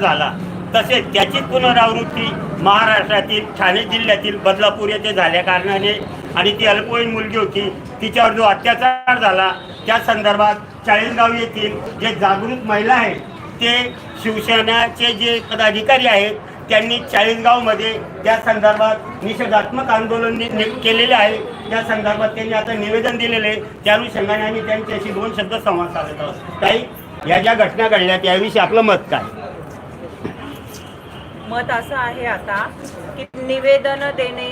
झाला. तसेच त्याची पुनरावृत्ती महाराष्ट्रातील ठाणे जिल्ह्यातील बदलापूर येथे झाल्या कारणाने आणि ती अल्पवयीन मुलगी होती. तिच्यावर जो अत्याचार झाला त्या संदर्भात चाळीसगाव येथील जे जागृत महिला आहेत ते शिवसेनाचे जे पदाधिकारी आहेत त्यांनी चाळीसगावमध्ये त्या संदर्भात निषेधात्मक आंदोलन केलेले आहे. त्या संदर्भात त्यांनी आता निवेदन दिलेले आहे. त्या अनुषंगाने आम्ही त्यांच्याशी दोन शब्द संवाद साधत आहोत. काही या ज्या घटना घडल्या त्याविषयी आपलं मत काय? मत असं आहे आता की निवेदन देणे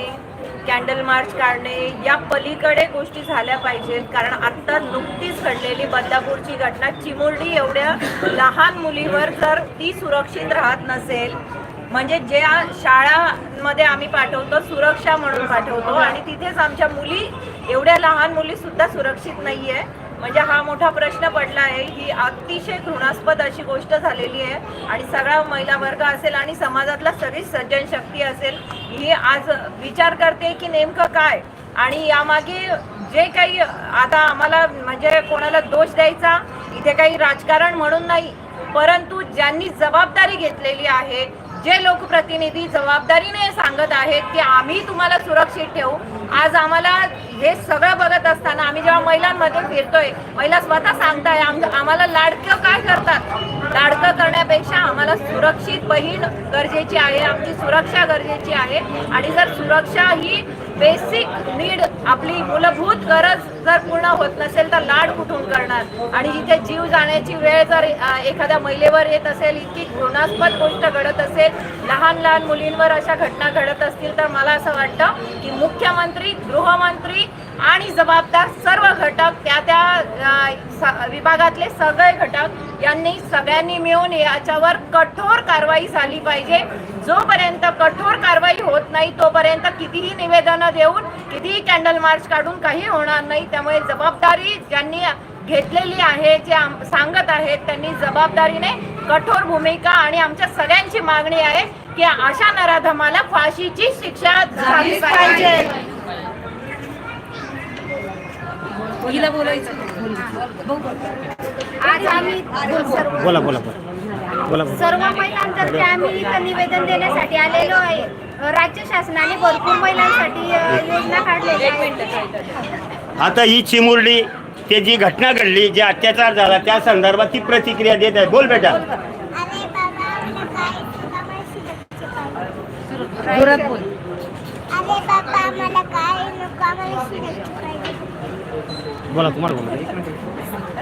कॅन्डल मार्च काढणे या पलीकडे गोष्टी झाल्या पाहिजेत. कारण आत्ता नुकतीच घडलेली बदलापूरची घटना चिमुरडी एवढ्या लहान मुलीवर जर ती सुरक्षित राहत नसेल म्हणजे ज्या शाळांमध्ये आम्ही पाठवतो सुरक्षा म्हणून पाठवतो आणि तिथेच आमच्या मुली एवढ्या लहान मुली सुद्धा सुरक्षित नाहीये. म्हणजे हा मोठा प्रश्न पडला आहे. ही अतिशय घृणास्पद अशी गोष्ट झालेली आहे. आणि सगळा महिला वर्ग असेल आणि समाजातला सगळी सज्जन शक्ती असेल ही आज विचार करते की नेमकं काय? आणि यामागे जे काही आता आम्हाला म्हणजे कोणाला दोष द्यायचा इथे काही राजकारण म्हणून नाही परंतु ज्यांनी जबाबदारी घेतलेली आहे जे लोकप्रतिनिधी जबाबदारीने सांगत आहेत की आम्ही तुम्हाला सुरक्षित ठेवू. आज आम्हाला हे सगळं बघत असताना आम्ही जेव्हा महिलांमध्ये फिरतोय महिला स्वतः सांगताय आम्हाला लाडकं काय करतात? लाडकं करण्यापेक्षा आम्हाला सुरक्षित बहीण गरजेची आहे आमची सुरक्षा गरजेची आहे. आणि जर सुरक्षा ही बेसिक नीड आपली मूलभूत गरज जर पूर्ण होत नसेल तर लाड कुठून करणार? आणि जिथे जीव जाण्याची वेळ जर एखाद्या महिलेवर येत असेल इतकी घृणास्पद गोष्ट घडत असेल लहान लहान मुलींवर अशा घटना घडत असतील तर मला असं वाटतं की मुख्यमंत्री गृहमंत्री आणि जबाबदार सर्व घटक त्या त्या स- विभागातले सगळे घटक यांनी सगळ्यांनी मिळून याच्यावर कठोर कारवाई झाली पाहिजे. जोपर्यंत कठोर कारवाई होत नाही तोपर्यंत कितीही निवेदनं देऊन कितीही कॅन्डल मार्च काढून काही होणार नाही. त्यामुळे जबाबदारी ज्यांनी घेतलेली आहे जे आम- सांगत आहेत त्यांनी जबाबदारीने कठोर भूमिका आणि आमच्या सगळ्यांची मागणी आहे की अशा नराधमाला फाशीची शिक्षा झाली पाहिजे. बोलायचं. आज आम्ही बोला बोला बोला. सर्व महिलांतर्फे आम्ही इथं निवेदन देण्यासाठी आलेलो आहे. राज्य शासनाने भरपूर महिलांसाठी योजना आता ही चिमुरडी ते जी घटना घडली जे अत्याचार झाला त्या संदर्भात ती प्रतिक्रिया देत आहे. बोल बेटा. जोरात बोल अरे बाबा आम्हाला काय नको आम्हाला बोला तुम्हाला बोला.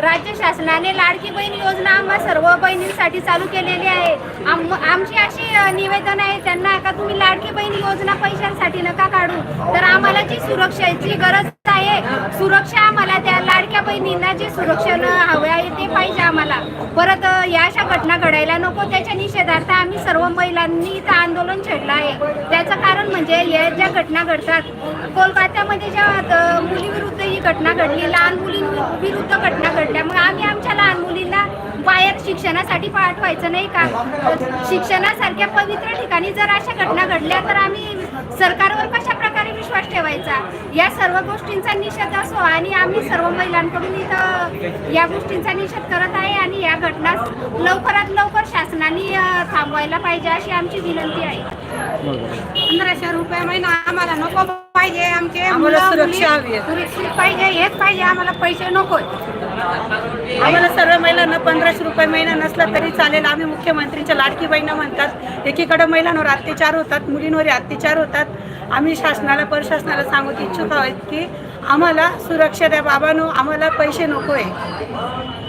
राज्य शासनाने लाडकी बहीण योजना आम्हा सर्व बहिणींसाठी चालू केलेली आहे. आम आमची अशी निवेदन आहे त्यांना का तुम्ही लाडकी बहीण योजना पैशांसाठी नका काढू. तर आम्हाला जी सुरक्षेची गरज आहे सुरक्षा आम्हाला त्या लाडक्या बहिणींना जे सुरक्षण हवे आहे ते पाहिजे आम्हाला. परत या अशा घटना घडायला नको. त्याच्या निषेधार्थ आम्ही सर्व महिलांनी इथं आंदोलन छेडलं आहे. त्याचं कारण म्हणजे या ज्या घटना घडतात कोलकात्यामध्ये ज्या घटना घडली लहान मुलींविरुद्ध घटना घडल्या. मग आम्ही आमच्या लहान मुलींना बाहेर शिक्षणासाठी पाठवायचं नाही का? शिक्षणासारख्या पवित्र ठिकाणी जर अशा घटना घडल्या तर आम्ही सरकारवर कशा प्रकारे विश्वास ठेवायचा? या सर्व गोष्टींचा निषेध असो आणि आम्ही सर्व महिलांकडून इथं या गोष्टींचा निषेध करत आहे आणि या घटना लवकरात लवकर शासनाने थांबवायला पाहिजे अशी आमची विनंती आहे. पंधराशे रुपये महिना आम्हाला नको पाहिजे आमचे आम्हाला मुलं, सुरक्षा मुली हवी आहे. सुरक्षित पाहिजे हेच पाहिजे आम्हाला पैसे नकोय आम्हाला सर्व महिलांना पंधराशे रुपये महिना नसला तरी चालेल. आम्ही मुख्यमंत्रीच्या लाडकी बहिणा म्हणतात एकीकडे महिलांवर अत्याचार होतात मुलींवर अत्याचार होतात. आम्ही शासनाला प्रशासनाला सांगू इच्छुक आहोत की आम्हाला सुरक्षा द्या बाबांनो आम्हाला पैसे नको आहे